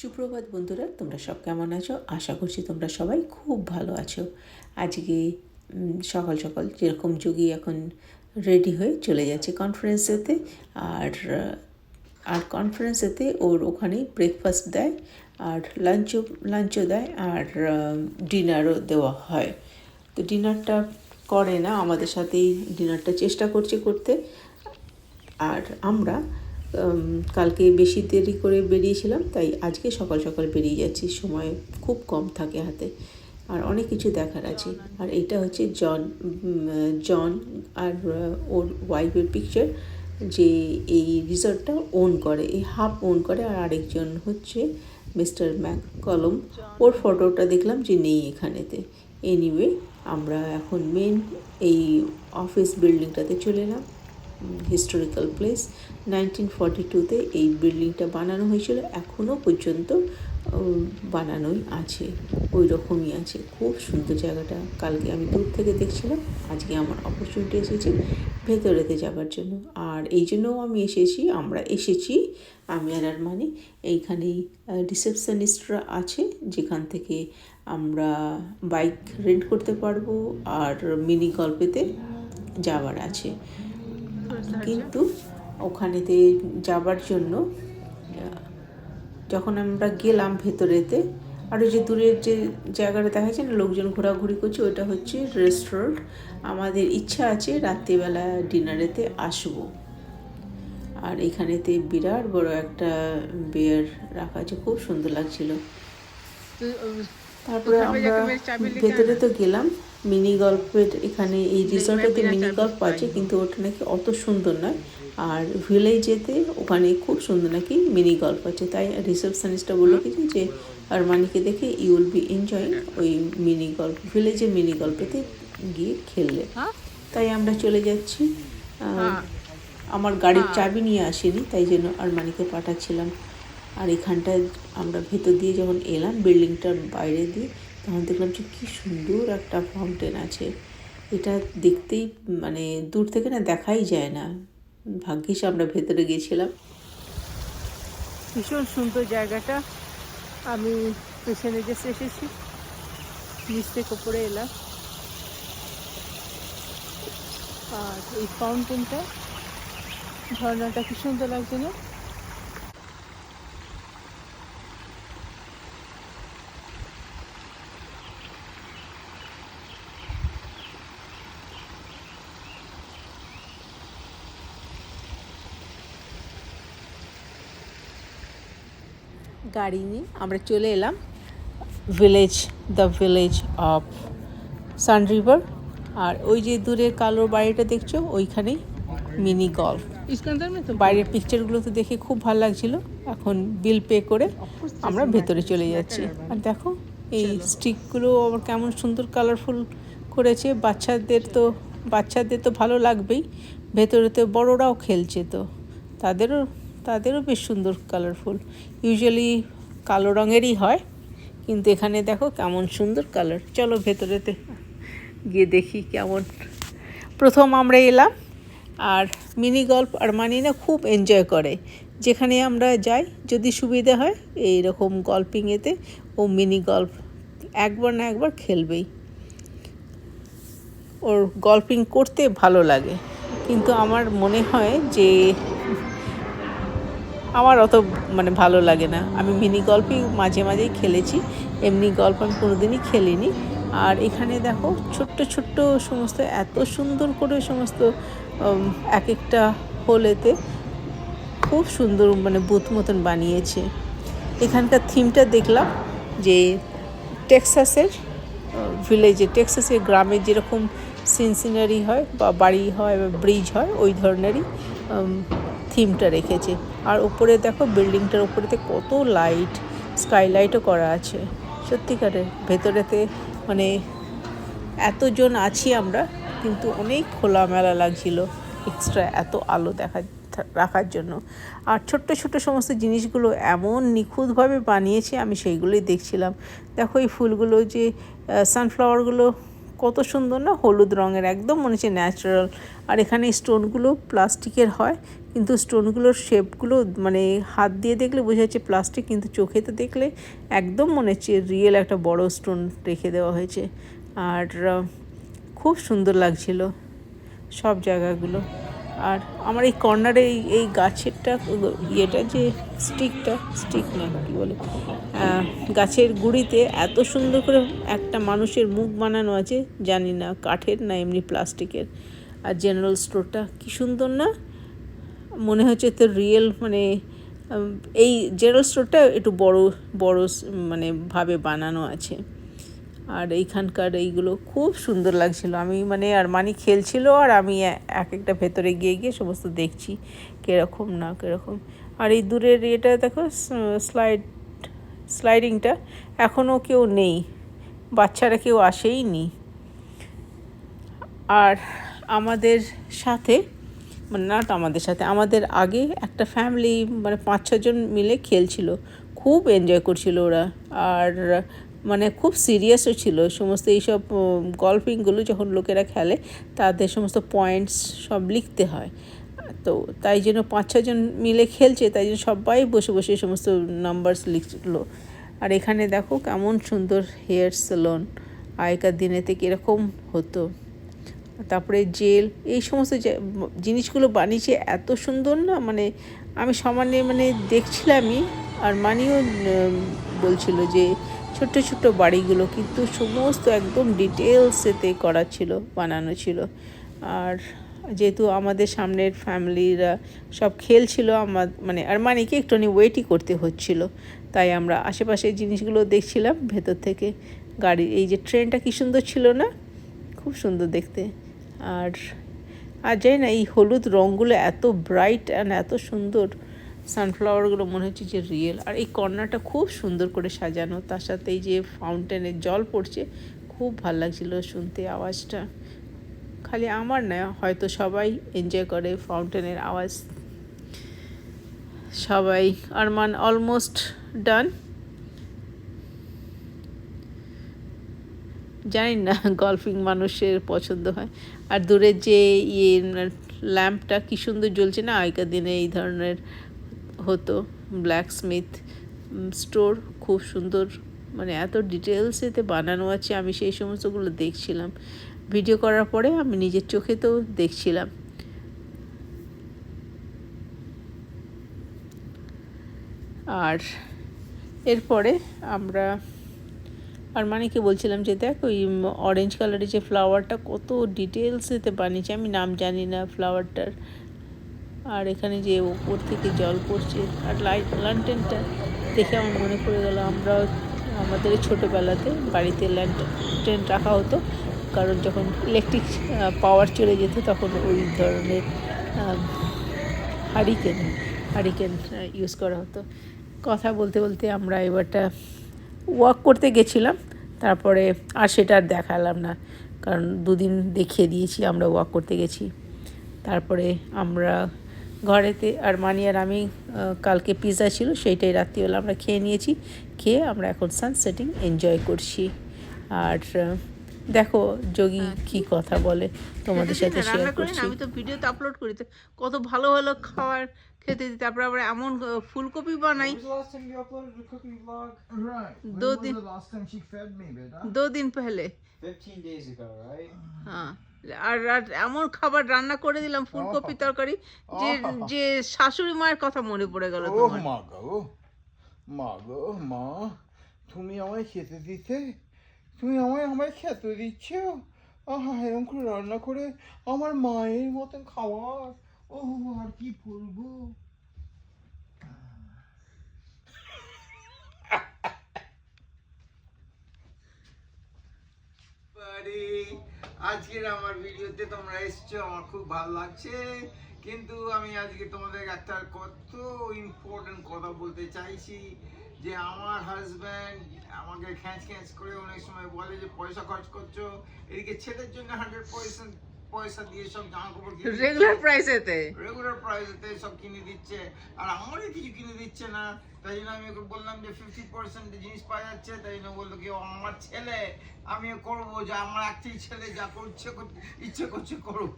সুপ্রভাত বন্ধুরা, তোমরা সব কেমন আছো? আশা করছি তোমরা সবাই খুব ভালো আছো। আজকে সকাল সকাল যেরকম যোগী এখন রেডি হয়ে চলে যাচ্ছে কনফারেন্সেতে আর আর কনফারেন্সেতে ওর ওখানেই ব্রেকফাস্ট দেয়, আর লাঞ্চও লাঞ্চও দেয়, আর ডিনারও দেওয়া হয়। তো ডিনারটা করে না, আমাদের সাথেই ডিনারটা চেষ্টা করছে করতে। আর আমরা কালকে বেশি দেরি করে বেরিয়েছিলাম, তাই আজকে সকাল সকাল বেরিয়ে যাচ্ছি। সময় খুব কম থাকে হাতে, আর অনেক কিছু দেখার আছে। আর এটা হচ্ছে জন জন আর ওর ওয়াইফের পিকচার যে এই রিসর্টটা ওন করে, এই হাফ ওন করে, আর আরেকজন হচ্ছে মিস্টার ম্যাক কলম ওর ফটোটা দেখলাম যে নেই এখানেতে। এনিওয়ে আমরা এখন মেন এই অফিস বিল্ডিংটাতে চলে এলাম। হিস্টোরিক্যাল প্লেস নাইনটিন ফর্টি টুতে এই বিল্ডিংটা বানানো হয়েছিল। এখনও পর্যন্ত বানানোই আছে। ওই রকমই আছে। খুব সুন্দর জায়গাটা। কালকে আমি দূর থেকে দেখছিলাম। আজকে আমার অপরচুনিটি এসেছে ভেতরেতে যাবার জন্য। আর এই জন্যও আমি এসেছি, আমরা এসেছি, আমি আর আর মানে এইখানেই রিসেপশনিস্টরা আছে, যেখান থেকে আমরা বাইক রেন্ট করতে পারব। আর মিনি গল্পেতে যাওয়ার আছে। কিন্তু ওখানেতে যাবার জন্য যখন আমরা গেলাম ভেতরেতে আর ওই যে দূরের যে জায়গাটা দেখা যাচ্ছে না লোকজন ঘোরাঘুরি করছে ওটা হচ্ছে রেস্টুরেন্ট আমাদের ইচ্ছা আছে রাত্রিবেলা ডিনারেতে আসব। আর এখানেতে বিরাট বড় একটা বিয়ার রাখা আছে খুব সুন্দর লাগছিল। তারপরে আমরা ভেতরে তো গেলাম। মিনি গল্পের এখানে এই রিসর্টেতে মিনি গল্প আছে কিন্তু ওটা নাকি অত সুন্দর নয়। আর ভিলেজেতে ওখানে খুব সুন্দর নাকি মিনি গল্প আছে। তাই রিসেপশনিস্টটা বলল কি যে আরমানিকে দেখে ইউ উইল বি এনজয়িং ওই মিনি গল্প ভিলেজে মিনি গল্পেতে গিয়ে খেললে। তাই আমরা চলে যাচ্ছি। আমার গাড়ির চাবি নিয়ে আসিনি তাই জন্য আরমানিকে পাঠাচ্ছিলাম। আর এখানটায় আমরা ভেতর দিয়ে যখন এলাম বিল্ডিংটার বাইরে দিয়ে দেখলাম, যে কী সুন্দর একটা ফাউন্টেন আছে। এটা দেখতেই মানে দূর থেকে না দেখাই যায় না। ভাগ্যিস আমরা ভেতরে গিয়েছিলাম। ভীষণ সুন্দর জায়গাটা। আমি পেছনে যে এসেছি, নিচ থেকে উপরে এলাম। আর এই ফাউন্টেনটা ঝর্ণাটা কি সুন্দর লাগছে না গাড়ি নিয়ে আমরা চলে এলাম village the village of sun river আর ওই যে দূরের কালো বাড়িটা দেখছ, ওইখানেই মিনি গল্ফ বাইরের পিকচারগুলো তো দেখে খুব ভালো লাগছিল। এখন বিল পে করে আমরা ভেতরে চলে যাচ্ছি। আর দেখো, এই স্টিকগুলো আবার কেমন সুন্দর কালারফুল করেছে। বাচ্চাদের তো বাচ্চাদের তো ভালো লাগবেই। ভেতরে তো বড়োরাও খেলছে তো। তাদেরও তাদেরও বেশ সুন্দর কালারফুল ইউজুয়ালি কালো রঙেরই হয়, কিন্তু এখানে দেখো কেমন সুন্দর কালার চলো ভেতরেতে গিয়ে দেখি কেমন। প্রথম আমরা এলাম, আর মিনি গল্ফ আর মানি না খুব এনজয় করে। যেখানে আমরা যাই, যদি সুবিধে হয় এই রকম গল্পিংয়েতে ও মিনি গল্ফ একবার না একবার খেলবেই। ওর গল্পিং করতে ভালো লাগে। কিন্তু আমার মনে হয় যে আমার অত মানে ভালো লাগে না। আমি মিনি গল্পই মাঝে মাঝেই খেলেছি। এমনি গল্প আমি কোনোদিনই খেলিনি। আর এখানে দেখো ছোট্ট ছোট্ট সমস্ত, এত সুন্দর করে সমস্ত এক একটা হোলেতে খুব সুন্দর মানে বুথ মতন বানিয়েছে। এখানকার থিমটা দেখলাম যে টেক্সাসের, ভিলেজে, টেক্সাসের গ্রামে যেরকম সিন সিনারি হয় বা বাড়ি হয় বা ব্রিজ হয়, ওই ধরনেরই থিমটা রেখেছে। আর উপরে দেখো বিল্ডিংটার উপরেতে কত লাইট, স্কাইলাইটও করা আছে। সত্যিকারের ভেতরেতে মানে এতজন আছি আমরা, কিন্তু অনেক খোলামেলা লাগছিল এক্সট্রা এত আলো দেখা, রাখার জন্য। আর ছোট্ট ছোট্ট সমস্ত জিনিসগুলো এমন নিখুঁতভাবে বানিয়েছে, আমি সেইগুলোই দেখছিলাম। দেখো এই ফুলগুলো যে সানফ্লাওয়ারগুলো কত সুন্দর না? হলুদ রঙের, একদম মনে হচ্ছে ন্যাচারাল আর এখানে স্টোনগুলো প্লাস্টিকের হয় কিন্তু স্টোনগুলোর শেপগুলো মানে হাত দিয়ে দেখলে বোঝা যাচ্ছে প্লাস্টিক, কিন্তু চোখে তো দেখলে একদম মনে হচ্ছে রিয়েল একটা বড় স্টোন রেখে দেওয়া হয়েছে। আর খুব সুন্দর লাগছিল সব জায়গাগুলো। আর আমার এই কর্নারে এই এই গাছেরটা, ইয়েটা যে স্টিকটা, স্টিক না কি বলে গাছের গুঁড়িতে এত সুন্দর করে একটা মানুষের মুখ বানানো আছে, জানি না কাঠের না এমনি প্লাস্টিকের। আর জেনারেল স্টোরটা কি সুন্দর না? মনে হচ্ছে তো রিয়েল মানে এই জেনারেল স্টোরটা একটু বড় বড় মানে ভাবে বানানো আছে। আর এইখানকার এইগুলো খুব সুন্দর লাগছিল। আমি মানে আর মানি খেলছিল আর আমি এক একটা ভেতরে গিয়ে গিয়ে সমস্ত দেখছি কীরকম না কীরকম। আর এই দূরের এটা দেখো স্লাইড স্লাইডিংটা এখনও কেউ নেই। বাচ্চারা কেউ আসেই নি আর আমাদের সাথে মানে নট আমাদের সাথে। আমাদের আগে একটা ফ্যামিলি মানে পাঁচ ছজন মিলে খেলছিল। খুব এনজয় করছিল ওরা। আর মানে খুব সিরিয়াসও ছিল। সমস্ত এইসব গল্ফিংগুলো যখন লোকেরা খেলে, তাদের সমস্ত পয়েন্টস সব লিখতে হয়। তো তাই জন্য পাঁচ ছজন মিলে খেলছে, তাই জন্য সবাই বসে বসে সমস্ত নাম্বারস লিখলো আর এখানে দেখো কেমন সুন্দর হেয়ার সেলন আগেকার দিনেতে কীরকম হতো। তারপরে জেল, এই সমস্ত জিনিসগুলো বানিয়েছে, এত সুন্দর না? মানে আমি সমানে মানে দেখছিলামই, আর মানিও বলছিল যে, ছোট্ট ছোট্ট বাড়িগুলো, কিন্তু সমস্ত একদম ডিটেলস এতে করা ছিল, বানানো ছিল। আর যেহেতু আমাদের সামনের ফ্যামিলিরা সব খেলছিল, আমার মানে আর মানিকে একটুখানি ওয়েটই করতে হচ্ছিল। তাই আমরা আশেপাশের জিনিসগুলো দেখছিলাম, ভেতর থেকে। গাড়ি এই যে ট্রেনটা কী সুন্দর ছিল না? খুব সুন্দর দেখতে। আর আর যাই না, এই হলুদ রঙগুলো এত ব্রাইট অ্যান্ড এত সুন্দর সানফ্লাওয়ারগুলো মনে হচ্ছে যে রিয়েল আর এই কর্নারটা খুব সুন্দর করে সাজানো, তার সাথে এই যে ফাউন্টেনের জল পড়ছে, খুব ভালো লাগছিল শুনতে আওয়াজটা। খালি আমার না, হয়তো সবাই এনজয় করে ফাউন্টেনের আওয়াজ। সবাই, আরমান অলমোস্ট ডান জানি না, গলফিং মানুষের পছন্দ হয়। আর দূরের যে ইয়ে ল্যাম্পটা কী সুন্দর জ্বলছে না, আগেকার দিনে এই ধরনের হতো ব্ল্যাক স্মিথ স্টোর খুব সুন্দর মানে এত ডিটেলস এতে বানানো আছে, আমি সেই সমস্তগুলো দেখছিলাম। ভিডিও করার পরে আমি নিজের চোখেতেও দেখছিলাম। আর এরপরে আমরা আর মানিকে বলছিলাম যে, দেখ ওই অরেঞ্জ কালারের যে ফ্লাওয়ারটা কত ডিটেলস এতে বানিয়েছে। আমি নাম জানি না ফ্লাওয়ারটার আর এখানে যে উপর থেকে জল পড়ছে আর লাইট ল্যান্টেনটা দেখে আমার মনে পড়ে গেল আমরাও আমাদের ছোটোবেলাতে বাড়িতে ল্যান্টেন রাখা হতো। কারণ যখন ইলেকট্রিক পাওয়ার চলে যেত, তখন ওই ধরনের হারিকেন হারিকেন ইউজ করা হতো। কথা বলতে বলতে আমরা এবারটা ওয়াক করতে গেছিলাম, তারপরে আর সেটা আর দেখালাম না, কারণ দুদিন দেখিয়ে দিয়েছি আমরা ওয়াক করতে গেছি। তারপরে আমরা ঘরেতে, আর মানি আর আমি কালকে পিৎজা ছিল, সেইটাই রাত্রিবেলা আমরা খেয়ে নিয়েছি, খেয়ে আমরা এখন সানসেটিং এনজয় করছি। আর দেখো যোগী কি কথা বলে তোমাদের সাথে শেয়ার করছি। আমি তো ভিডিওতে আপলোড করি তো কত ভালো ভালো খাবার খেতে দিই তারপর আবার এমন ফুলকপি বানাই। Me, beta? দু দিন পেহলে 15 days ago, right? হ্যাঁ আর আর এমন খাবার রান্না করে দিলাম ফুলকপি তরকারি যে যে শাশুড়ি মায়ের কথা মনে পড়ে গেল Oh, তোমার। মা গো মা গো মা তুমি আমায় খেতে দিতে তুমি আমায় আমায় খেতে দিচ্ছ? আহা এরকম করে রান্না করে আমার মায়ের মতন খাবার ও আর কি বলব? আজকের আমার ভিডিওতে তোমরা এসছো, আমার খুব ভালো লাগছে। কিন্তু আমি আজকে তোমাদের একটা কত ইম্পর্টেন্ট কথা বলতে চাইছি। যে আমার হাজব্যান্ড আমাকে খ্যাঁচ খ্যাঁচ করে অনেক সময় বলে যে পয়সা খরচ করছ এদিকে ছেলের জন্য হান্ড্রেড পয়সা পয়সা দিয়ে সব জামা কাপড় রেগুলার প্রাইসেতে রেগুলার প্রাইসেতে সব কিনে দিচ্ছে। আর আমারই কিছু কিনে দিচ্ছে না। তাই জন্য আমি ওকে বললাম যে ফিফটি পার্সেন্ট জিনিস পাওয়া যাচ্ছে। তাই জন্য বলল কি আমার ছেলে আমিও করব। যে আমার একটাই ছেলে যা করছে কর- ইচ্ছে করছে করুক।